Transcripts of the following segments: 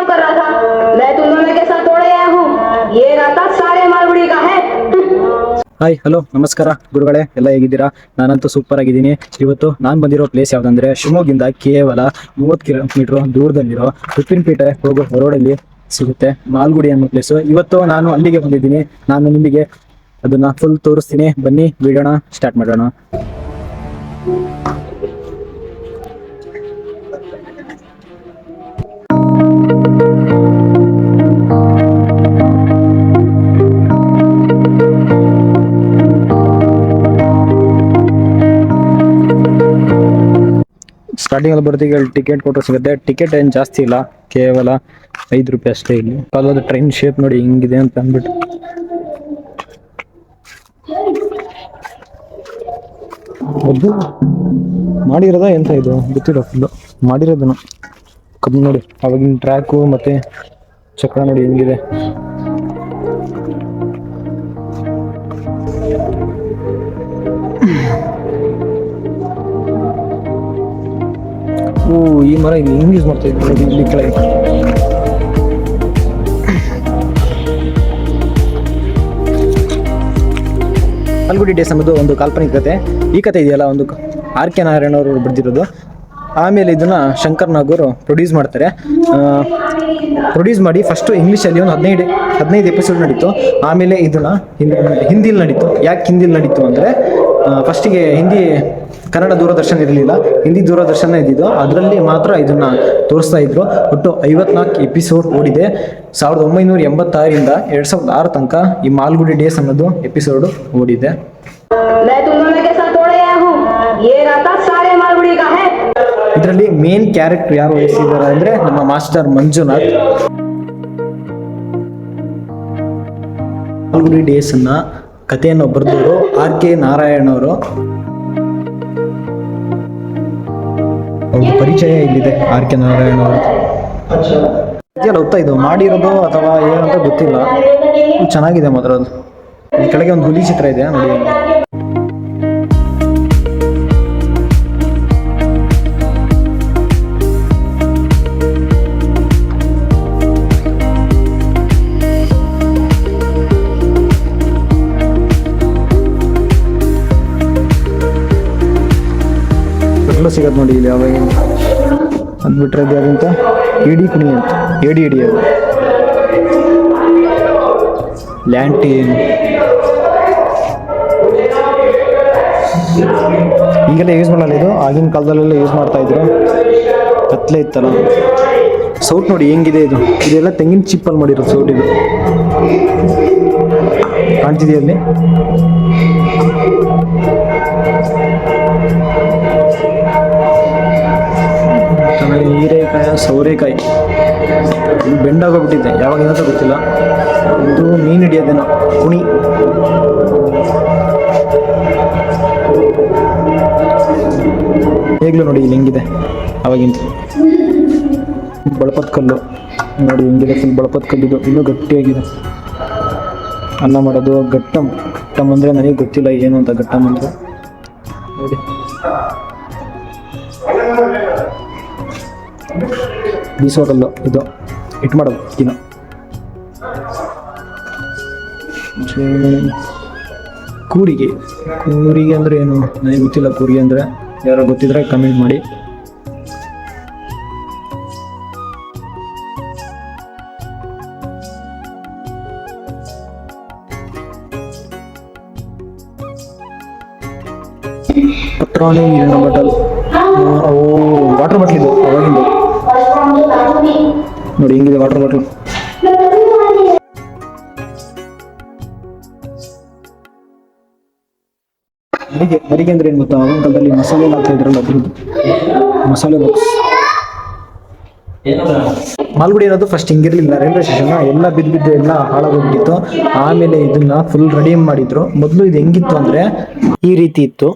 काम कर रहा था मैं तुम दोनों के साथ तोड़ आया हूँ ये रास्ता सारे मालगुड़ी का है ಹಾಯ್ ಹಲೋ ನಮಸ್ಕಾರ ಗುರುಗಳೇ ಎಲ್ಲ ಹೇಗಿದ್ದೀರಾ ನಾನಂತೂ ಸೂಪರ್ ಆಗಿದ್ದೀನಿ ಇವತ್ತು ನಾನು ಬಂದಿರೋ ಪ್ಲೇಸ್ ಯಾವುದಂದ್ರೆ ಶಿವಮೊಗ್ಗಿಂದ ಕೇವಲ ಮೂವತ್ತು ಕಿಲೋಮೀಟರ್ ದೂರದಲ್ಲಿರೋ ಉಪ್ಪಿನಪೇಟೆ ಹೋಗೋ ರೋಡಲ್ಲಿ ಸಿಗುತ್ತೆ ಮಾಲ್ಗುಡಿ ಅನ್ನೋ ಪ್ಲೇಸು ಇವತ್ತು ನಾನು ಅಲ್ಲಿಗೆ ಬಂದಿದ್ದೀನಿ ನಾನು ನಿಮಗೆ ಅದನ್ನ ಫುಲ್ ತೋರಿಸ್ತೀನಿ ಬನ್ನಿ ವಿಡಿಯೋಣ ಸ್ಟಾರ್ಟ್ ಮಾಡೋಣ ಸ್ಟಾರ್ಟಿಂಗ್ ಅಲ್ಲಿ ಬರ್ತೀವಿ ಟಿಕೆಟ್ ಕೊಟ್ಟರೆ ಸಿಗುತ್ತೆ. ಟಿಕೆಟ್ ಏನು ಜಾಸ್ತಿ ಇಲ್ಲ. ಕೇವಲ ಐದು ರೂಪಾಯಿ ಅಷ್ಟೇ ಇಲ್ಲಿ. ಕಾಲದ ಟ್ರೈನ್ ಶೇಪ್ ನೋಡಿ ಹಿಂಗಿದೆ ಅಂತ ಅಂದ್ಬಿಟ್ಟು. ಅದು ಮಾಡಿರೋದ ಎಂತ ಇದು? ಗೊತ್ತಿಲ್ಲ ಫುಲ್ಲು ಮಾಡಿರೋದನ್ನು. ಕಬ್ಬು ನೋಡಿ. ಅವಾಗಿನ ಟ್ರ್ಯಾಕು ಮತ್ತೆ ಚಕ್ರ ನೋಡಿ ಹೆಂಗಿದೆ. ಈ ಮರ ಇಲ್ಲಿ ಹೆಂಗ್ ಯೂಸ್ ಮಾಡ್ತಾ ಇದ್ರು ಇಲ್ಲಿ ಕೆಳಗೆ? ಅಲ್ಗುಡಿ ಡೇಸ್ ಅನ್ನೋದು ಒಂದು ಕಾಲ್ಪನಿಕ ಕತೆ. ಈ ಕತೆ ಇದೆಯಲ್ಲ, ಒಂದು ಆರ್ ಕೆ ನಾರಾಯಣ ಅವರು ಬರೆದಿರೋದು. ಆಮೇಲೆ ಇದನ್ನ ಶಂಕರ್ ನಾಗೂರು ಪ್ರೊಡ್ಯೂಸ್ ಮಾಡ್ತಾರೆ. ಪ್ರೊಡ್ಯೂಸ್ ಮಾಡಿ ಫಸ್ಟು ಇಂಗ್ಲೀಷಲ್ಲಿ ಒಂದು ಹದಿನೈದು ಹದಿನೈದು ಎಪಿಸೋಡ್ ನಡೀತು. ಆಮೇಲೆ ಇದನ್ನ ಹಿಂದಿ ಹಿಂದಿಲಿ ನಡೀತು. ಯಾಕೆ ಹಿಂದಿಲಿ ನಡೀತು ಅಂದರೆ ಫಸ್ಟಿಗೆ ಹಿಂದಿ ಕನ್ನಡ ದೂರದರ್ಶನ ಇರಲಿಲ್ಲ ಹಿಂದಿ ದೂರದರ್ಶನ ಇದ್ದಿದ್ದು. ಅದರಲ್ಲಿ ಮಾತ್ರ ಇದನ್ನು ತೋರಿಸ್ತಾ ಇದ್ರು. ಒಟ್ಟು ಐವತ್ನಾಲ್ಕು ಎಪಿಸೋಡ್ ಓಡಿದೆ. ಸಾವಿರದ ಒಂಬೈನೂರ ಎಂಬತ್ತಾರರಿಂದ ಎರಡು ಸಾವಿರದ ಆರು ತನಕ ಈ ಮಾಲ್ಗುಡಿ ಡೇಸ್ ಅನ್ನೋದು ಎಪಿಸೋಡ್ ಓಡಿದೆ. ಇದರಲ್ಲಿ ಮೇನ್ ಕ್ಯಾರೆಕ್ಟರ್ ಯಾರು ವಹಿಸಿದ್ದಾರೆ ಅಂದ್ರೆ ನಮ್ಮ ಮಾಸ್ಟರ್ ಮಂಜುನಾಥ್. ಮಾಲ್ಗುಡಿ ಡೇಸ್ ಡೇಸನ್ನು ಕಥೆಯನ್ನು ಬರೆದವರು ಆರ್ ಕೆ ನಾರಾಯಣ್ ಅವರು. ಅವ್ರ ಪರಿಚಯ ಇಲ್ಲಿದೆ ಆರ್ ಕೆ ನಾರಾಯಣ ಅವರು. ಗೊತ್ತಾ ಇದು ಮಾಡಿರೋದು ಅಥವಾ ಏನಂತ ಗೊತ್ತಿಲ್ಲ. ಚೆನ್ನಾಗಿದೆ ಮಾತ್ರ ಅದು. ಕೆಳಗೆ ಒಂದು ಹುಲಿ ಚಿತ್ರ ಇದೆ ನೋಡಿ. ಸಿಗತ್ತೆ ನೋಡಿ ಇಲ್ಲಿ ಯಾವಾಗ ಅದು ಬಿಟ್ರೆ ಅದು ಯಾವ್ದಂತ? ಇಡಿ ಕುಣಿ ಅಂತ. ಎಡಿ ಇಡಿ ಅದು. ಲ್ಯಾಂಟೀನ್ ಈಗೆಲ್ಲ ಯೂಸ್ ಮಾಡಲ್ಲ ಇದು? ಆಗಿನ ಕಾಲದಲ್ಲೆಲ್ಲ ಯೂಸ್ ಮಾಡ್ತಾ ಇದ್ರು. ಕತ್ಲೆ ಇತ್ತಲ್ಲ. ಸೌಟ್ ನೋಡಿ ಹೆಂಗಿದೆ ಇದು. ಇದೆಲ್ಲ ತೆಂಗಿನ ಚಿಪ್ಪಲ್ಲಿ ಮಾಡಿರೋ ಸೌಟ್ ಇದು. ಕಾಣ್ತಿದೆಯಾ ಸೌರೆಕಾಯಿ. ಬೆಂಡಾಗೋಗ್ಬಿಟ್ಟಿದೆ ಯಾವಾಗ ಏನಂತ ಗೊತ್ತಿಲ್ಲ. ಇದು ಮೀನು ಹಿಡಿಯೋದೇನೋ ಕುಣಿ. ಹೇಗ್ಲೂ ನೋಡಿ, ಇಲ್ಲಿ ಹೆಂಗಿದೆ. ಅವಾಗಿಂತ ಬಳಪದ ಕಲ್ಲು. ನೋಡಿ, ಹೆಂಗಿದೆ ಫುಲ್ ಬಳಪದ ಕಲ್ಲಿದು ಇನ್ನೂ ಗಟ್ಟಿಯಾಗಿದೆ. ಅನ್ನ ಮಾಡೋದು ಘಟ್ಟಂ. ಘಟ್ಟಂ ಅಂದರೆ ನನಗೆ ಗೊತ್ತಿಲ್ಲ ಏನು ಅಂತ ಘಟ್ಟಮ್ ಅಂದರೆ. ಬೀಸೋ ಕಲ್ಲು ಇದು ಇಟ್ಟು ಮಾಡೋದು ದಿನ ಕೂರಿಗೆ ಕೂರಿಗೆ ಅಂದರೆ ಏನು? ನನಗೆ ಗೊತ್ತಿಲ್ಲ ಕೂರಿಗೆ ಅಂದರೆ. ಯಾರೋ ಗೊತ್ತಿದ್ರೆ ಕಮೆಂಟ್ ಮಾಡಿ. ಪತ್ರಾಣಿ, ನೀರಿನ ಬಾಟಲ್ ಓ ವಾಟರ್ ಬಾಟ್ಲ್ ಇದು ಅವಾಗಿಂದು ನೋಡಿ ಹಿಂಗಿದೆ ವಾಟರ್ ಬಾಟಲ್ ಮರಿಗೆ ಮರಿಗೆ ಅಂದ್ರೆ ಏನು ಗೊತ್ತಾ? ಆಗಿನ ಕಾಲದಲ್ಲಿ ಮಸಾಲೆ ಹಾಕ್ತಾ ಇದ್ರಲ್ಲ ಅದ್ರದ್ದು. ಮಸಾಲೆ ಬಾಕ್ಸ್ ಮಾಲ್ಗುಡಿ ಅನ್ನೋದು ಫಸ್ಟ್ ಹಿಂಗಿರ್ಲಿಲ್ಲ. ರೈಲ್ವೆ ಸ್ಟೇಷನ್ ಎಲ್ಲ ಬಿದ್ದು ಬಿದ್ದು ಎಲ್ಲ ಹಾಳಾಗೋಗ್ಬಿಟ್ಟಿತ್ತು. ಆಮೇಲೆ ಇದನ್ನ ಫುಲ್ ರೆಡಿ ಮಾಡಿದ್ರು. ಮೊದಲು ಇದು ಹೆಂಗಿತ್ತು ಅಂದ್ರೆ ಈ ರೀತಿ ಇತ್ತು.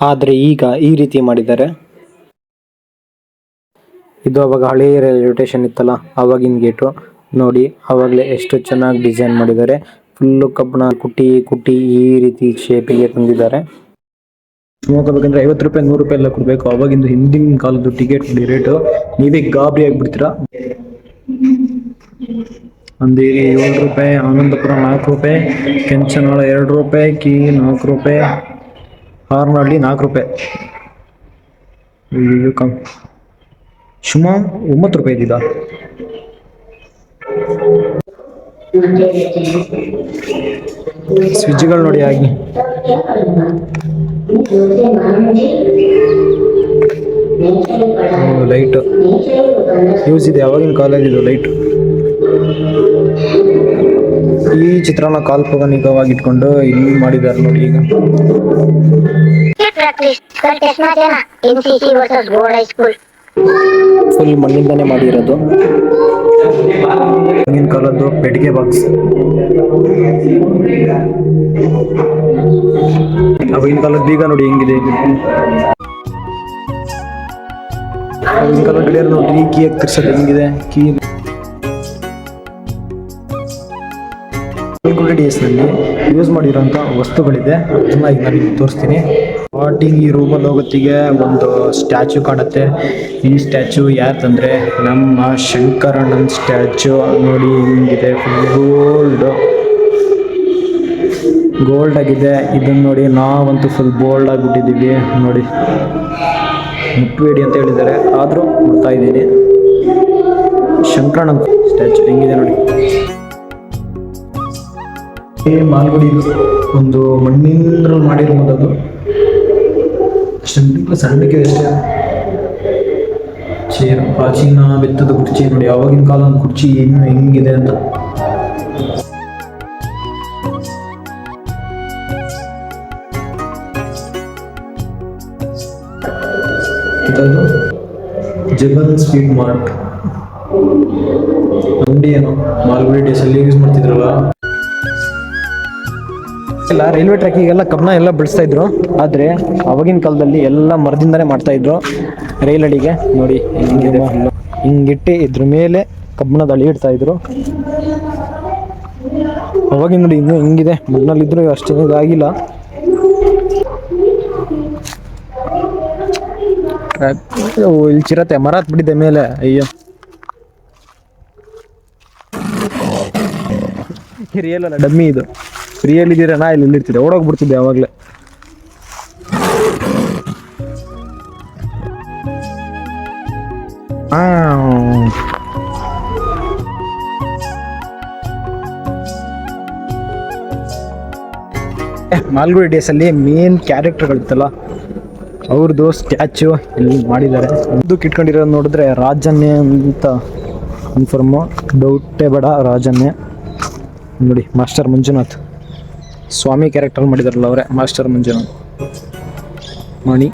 ಆದ್ರೆ ಈಗ ಈ ರೀತಿ ಮಾಡಿದ್ದಾರೆ. ಇದು ಅವಾಗ ಹಳೆಯ ರೈಲ್ವೆ ಸ್ಟೇಷನ್ ಇತ್ತಲ್ಲ ಅವಾಗಿನ ಗೇಟು ನೋಡಿ ಅವಾಗಲೇ ಎಷ್ಟು ಚೆನ್ನಾಗಿ ಡಿಸೈನ್ ಮಾಡಿದ್ದಾರೆ. ಫುಲ್ಲು ಕಬ್ಬಣ, ಕುಟ್ಟಿ ಕುಟ್ಟಿ ಈ ರೀತಿ ಶೇಪಿಗೆ ತಂದಿದ್ದಾರೆ. ಹೋಗಬೇಕಂದ್ರೆ ಐವತ್ತು ರೂಪಾಯಿ, ನೂರು ರೂಪಾಯಿ ಎಲ್ಲ ಕೊಡಬೇಕು. ಅವಾಗಿಂದು ಹಿಂದಿನ ಕಾಲದ್ದು ಟಿಕೆಟ್ ರೇಟು ನೀವೇ ಗಾಬರಿ ಆಗಿಬಿಡ್ತೀರಾ? ಅಂದೇ ಏಳು ರೂಪಾಯಿ, ಆನಂದಪುರ ನಾಲ್ಕು ರೂಪಾಯಿ, ಕೆಂಚನಾಳ ಎರಡು ರೂಪಾಯಿ, ಕಿ ನಾಲ್ಕು ರೂಪಾಯಿ ಹಾರ್ನಹಳ್ಳಿ ನಾಲ್ಕು ರೂಪಾಯಿ. ಅಯ್ಯೋ ಕಮ್ ಸುಮ ಒಂಬತ್ತು ರೂಪಾಯಿ ಇದ್ದಿದ್ದ. ಸ್ವಿಚ್ಗಳು ನೋಡಿ ಆಗಿ. ಲೈಟ್. ಯೂಸ್ ಇದೆ ಯಾವಾಗಿನ ಕಾಲೇಜ್ ಇದು ಲೈಟ್. ಈ ಚಿತ್ರನ ಕಾಲ್ಪನಿಕವಾಗಿ ಇಟ್ಕೊಂಡು ಇಲ್ಲಿ ಮಾಡಿದ್ದಾರೆ ನೋಡಿ ಈಗ. Practice. ಫುಲ್ ಮಣ್ಣಿಂದಾನೇ ಮಾಡಿರೋದು. ಆಗಿನ ಕಾಲದ್ದು ಪೆಟ್ಟಿಗೆ ಬಾಕ್ಸ್ ಅವಾಗಿನ ಕಾಲದ ಬೀಗ ನೋಡಿ ಹೆಂಗಿದೆ. ಆಗಿನ ಕಾಲದ ಗಿಡ ನೋಡ್ರಿ ಕೀ ಎಕ್ಕರ್ಸೋದು ಹೆಂಗಿದೆ, ಕೀ ಯೂಸ್ ಮಾಡಿರೋಂಥ ವಸ್ತುಗಳಿದೆ. ಅದನ್ನ ಈಗ ನಾನು ತೋರಿಸ್ತೀನಿ. ಸ್ಟಾರ್ಟಿಂಗ್ ಈ ರೂಮಲ್ಲಿ ಹೋಗೋತ್ತಿಗೆ ಒಂದು ಸ್ಟ್ಯಾಚು ಕಾಣುತ್ತೆ. ಈ ಸ್ಟ್ಯಾಚು ಯಾತಂದ್ರೆ ನಮ್ಮ ಶಂಕರಣ್ಣನ ಸ್ಟ್ಯಾಚು. ನೋಡಿ ಹಿಂಗಿದೆ. ಗೋಲ್ಡ್ ಗೋಲ್ಡ್ ಆಗಿದೆ. ಇದನ್ನ ನೋಡಿ ನಾವಂತೂ ಫುಲ್ ಬೋಲ್ಡ್ ಆಗಿಬಿಟ್ಟಿದ್ದೀವಿ. ನೋಡಿ ಮುಟ್ಬೇಡಿ ಅಂತ ಹೇಳಿದ್ದಾರೆ. ಆದರೂ ಮುಟ್ತಾ ಇದ್ದೀನಿ. ಶಂಕರಣ್ಣನ ಸ್ಟ್ಯಾಚು ಹೆಂಗಿದೆ ನೋಡಿ. ಮಾಲ್ಗುಡಿ ಒಂದು ಮಣ್ಣಿಂದ ಮಾಡಿರುವುದು ಅದು ಸಣ್ಣ ಸಣ್ಣಕ್ಕೆ ಅಷ್ಟೇ ಚೇರ್ ಪ್ರಾಚೀನ ಬೆತ್ತದ ಕುರ್ಚಿ ನೋಡಿ ಆವಾಗಿನ ಕಾಲದ ಕುರ್ಚಿ ಇನ್ನು ಹೆಂಗಿದೆ ಅಂತ ಇದದು ಜಗನ್ ಸ್ವೀಟ್ ಮಾರ್ಟ್ ಅಂಗಡಿ ಏನೋ ಮಾಲ್ಗುಡಿ ಡೇಸಲ್ಲಿ ಯೂಸ್ ಮಾಡ್ತಿದ್ರಲ್ಲ ಎಲ್ಲ ರೈಲ್ವೆ ಟ್ರ್ಯಾಕಿಗೆಲ್ಲ ಕಬ್ಬನ ಎಲ್ಲ ಬಿಡಿಸ್ತಾ ಇದ್ರು. ಆದ್ರೆ ಅವಾಗಿನ ಕಾಲದಲ್ಲಿ ಎಲ್ಲ ಮರದಿಂದಾನೇ ಮಾಡ್ತಾ ಇದ್ರು ರೈಲ್ ಅಡಿಗೆ ನೋಡಿ. ಹಿಂಗಿಟ್ಟು ಇದ್ರ ಮೇಲೆ ಕಬ್ಬಣದ ಅಳಿ ಇಡ್ತಾ ಇದ್ರು. ಅವಾಗಿನ ನೋಡಿ ಇನ್ನು ಹಿಂಗಿದೆ. ಮಣ್ಣಲ್ಲಿದ್ರು ಅಷ್ಟೇ ಇದಾಗಿಲ್ಲ. ಓ, ಇಲ್ಲಿ ಚಿರತೆ ಮರ ಹತ್ಬಿಟ್ಟಿದೆ ಮೇಲೆ. ಅಯ್ಯೋ. ರಿಯಲ್ ಅಲ್ಲ ಡಮ್ಮಿ ಇದು. ರಿಯಲ್ ಇದ್ದೀರಾ? ನಾ ಇಲ್ಲಿ ಇರ್ತಿದ್ದೆ ಓಡೋಗ್ಬಿಡ್ತಿದ್ದೆ ಯಾವಾಗ್ಲೇ. ಮಾಲ್ಗುಡಿ ಡೇಸಲ್ಲಿ ಮೇನ್ ಕ್ಯಾರೆಕ್ಟರ್ಗಳಿತ್ತಲ್ಲ ಅವ್ರದ್ದು ಸ್ಟ್ಯಾಚು ಇಲ್ಲಿ ಮಾಡಿದ್ದಾರೆ. ಒಂದು ಕಿಟ್ಕೊಂಡಿರೋದು ನೋಡಿದ್ರೆ ರಾಜನ್ಯ ಅಂತ ಕನ್ಫರ್ಮು ಡೌಟೇ ಬೇಡ, ರಾಜನ್ಯ. ನೋಡಿ ಮಾಸ್ಟರ್ ಮಂಜುನಾಥ್. ಸ್ವಾಮಿ ಕ್ಯಾರೆಕ್ಟರ್ ಮಾಡಿದಾರಲ್ಲ ಅವರೇ ಮಾಸ್ಟರ್ ಮಂಜುನಾಥ್. ಮಣಿ.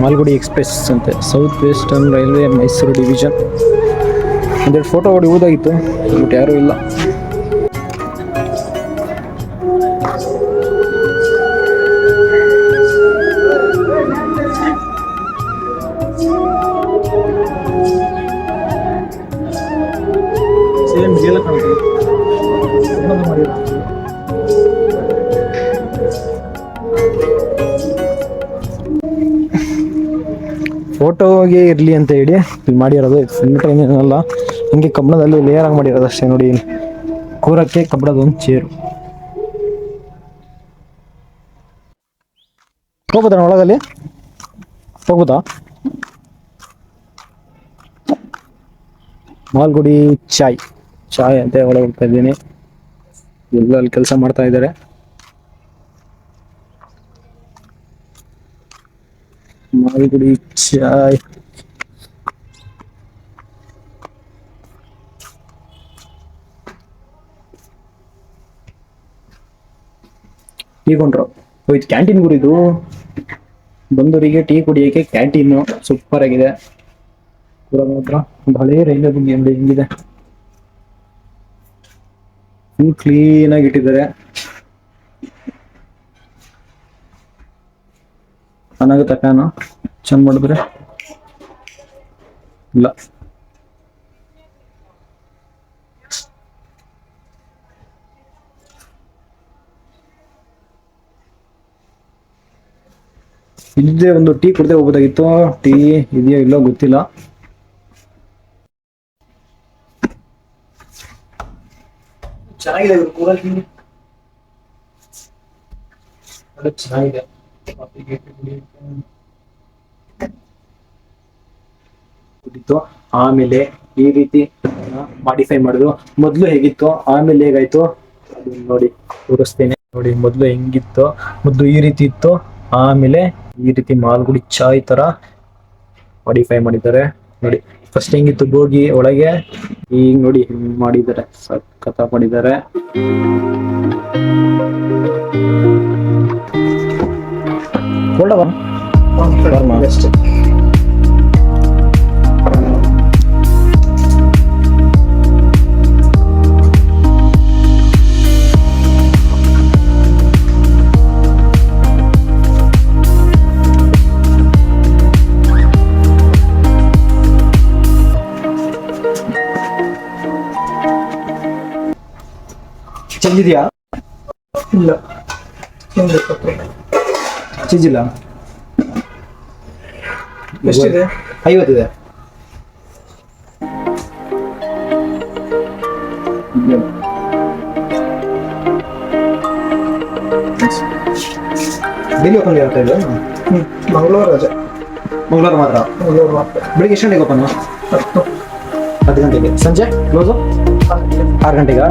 ಮಾಲ್ಗುಡಿ ಎಕ್ಸ್ಪ್ರೆಸ್ ಅಂತೆ south western railway Mysuru division ಒಂದೆರಡು ಫೋಟೋ ಹೊಡಿಬೋದಾಗಿತ್ತು ಬಟ್ ಯಾರೂ ಇಲ್ಲ. ಫೋಟೋಗೆ ಇರಲಿ ಅಂತ ಹೇಳಿ ಇಲ್ಲಿ ಮಾಡಿರೋದು. ಫುಲ್ ಏನೇನಲ್ಲ ಹಿಂಗೆ ಕಬ್ಬಣದಲ್ಲಿ ಲೇಯರ್ ಆಗಿ ಮಾಡಿರೋದು ಅಷ್ಟೇ ನೋಡಿ. ಕೂರಕ್ಕೆ ಕಬ್ಬಣದ ಒಂದು ಚೇರು ಹೋಗ್ಬೋದಾ ಒಳಗಲ್ಲಿ? ಹೋಗ್ಬೋದಾ ಮಾಲ್ಗುಡಿ ಚಾಯ್. ಚಾಯ್ ಅಂತ ಒಳಗೆ ಹೋಗ್ತಾ ಇದ್ದೀನಿ. ಎಲ್ಲ ಅಲ್ಲಿ ಕೆಲಸ ಮಾಡ್ತಾ ಇದ್ದಾರೆ. ಮಾಲ್ಗುಡಿ ಚಾಯ್. ಟೀ ಕೊಂಡ್ರು. ಹೋಯ್ತು ಕ್ಯಾಂಟೀನ್ ಕುಡಿದು ಬಂದವರಿಗೆ ಟೀ ಕುಡಿಯೋಕೆ ಕ್ಯಾಂಟೀನು ಸೂಪರ್ ಆಗಿದೆ. ಮಾತ್ರ ಒಂದು ಹಳೇ ರೈಲ್ವೆ ಬಗ್ಗೆ ಅಂಗಡಿ ಹೆಂಗಿದೆ. ಫುಲ್ ಕ್ಲೀನ್ ಆಗಿ ಇಟ್ಟಿದ್ದಾರೆ. ಚೆನ್ನಾಗುತ್ತೆ ಫ್ಯಾನು ಚೆಂದ ಮಾಡಿದ್ರೆ? ಇಲ್ಲ. ಇದ್ದೆ ಒಂದು ಟೀ ಕುಡ್ದೆ ಹೋಗ್ಬೋದಾಗಿತ್ತು? ಟೀ ಇದೆಯೋ ಇಲ್ಲೋ ಗೊತ್ತಿಲ್ಲ. ಚೆನ್ನಾಗಿದೆ ಚೆನ್ನಾಗಿದೆ. ಕುಡಿತು ಆಮೇಲೆ ಈ ರೀತಿ ಮಾಡಿಫೈ ಮಾಡಿದ್ರು. ಮೊದ್ಲು ಹೇಗಿತ್ತು? ಆಮೇಲೆ ಹೇಗಾಯ್ತು? ನೋಡಿ, ತೋರಿಸ್ತೇನೆ. ನೋಡಿ, ಮೊದ್ಲು ಹೆಂಗಿತ್ತು? ಮೊದ್ಲು ಈ ರೀತಿ ಇತ್ತು. ಆಮೇಲೆ ಈ ರೀತಿ ಮಾಲ್ಗುಡಿ ಚಾಯ್ ತರ ಮಾಡಿಫೈ ಮಾಡಿದ್ದಾರೆ. ನೋಡಿ ಫಸ್ಟ್ ಹೆಂಗಿತ್ತು? ಬೋಗಿ ಒಳಗೆ. ಈಗ ನೋಡಿ ಮಾಡಿದ್ದಾರೆ. ಸಖತ್ ಮಾಡಿದ್ದಾರೆ. ಒಳ್ಳೆವ? ಚಂದಿದ್ಯಾ ಇಲ್ಲ. ಚೀಜಿಲ್ಲ ಎಷ್ಟಿದೆ? ಐವತ್ತಿದೆ. ಡೈಲಿ ಓಪನ್ ಆಗ್ತಾ ಇದೆ? ಹ್ಮ್. ಮಂಗಳವಾರ ರಜೆ. ಮಂಗಳವಾರ ಮಾತ್ರ? ಮಂಗಳವಾರ ಮಾತ್ರ. ಬೆಳಿಗ್ಗೆ ಎಷ್ಟು ಗಂಟೆಗೆ ಓಪನ್ ಹತ್ತು. ಹತ್ತು ಗಂಟೆಗೆ. ಸಂಜೆ? ಕ್ಲೋಸು ಆರು ಗಂಟೆಗಾ?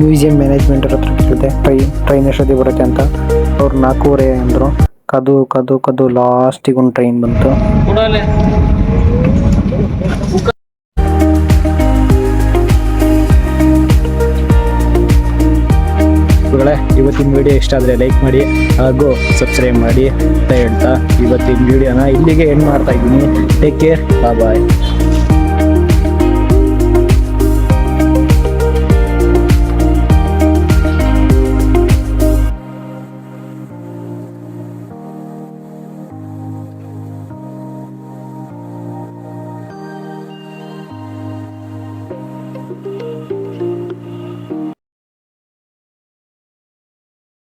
ಮ್ಯೂಸಿಯಂ ಮ್ಯಾನೇಜ್ಮೆಂಟ್ ಹತ್ರ ಕೇಳಿದೆ ಟ್ರೈನ್ ಟ್ರೈನ್ ಎಷ್ಟೊತ್ತಿ ಬರುತ್ತೆ ಅಂತ ಅವ್ರು ನಾಲ್ಕೂವರೆ ಅಂದರು. ಕದು ಕದು ಕದು ಲಾಸ್ಟಿಗೆ ಒಂದು ಟ್ರೈನ್ ಬಂತು. ಇವತ್ತಿನ ವಿಡಿಯೋ ಇಷ್ಟ ಆದರೆ ಲೈಕ್ ಮಾಡಿ ಹಾಗೂ ಸಬ್ಸ್ಕ್ರೈಬ್ ಮಾಡಿ ಅಂತ ಹೇಳ್ತಾ ಇವತ್ತಿನ ವಿಡಿಯೋನ ಇಲ್ಲಿಗೆ ಎಂಡ್ ಮಾಡ್ತಾ ಇದ್ದೀನಿ. Take care bye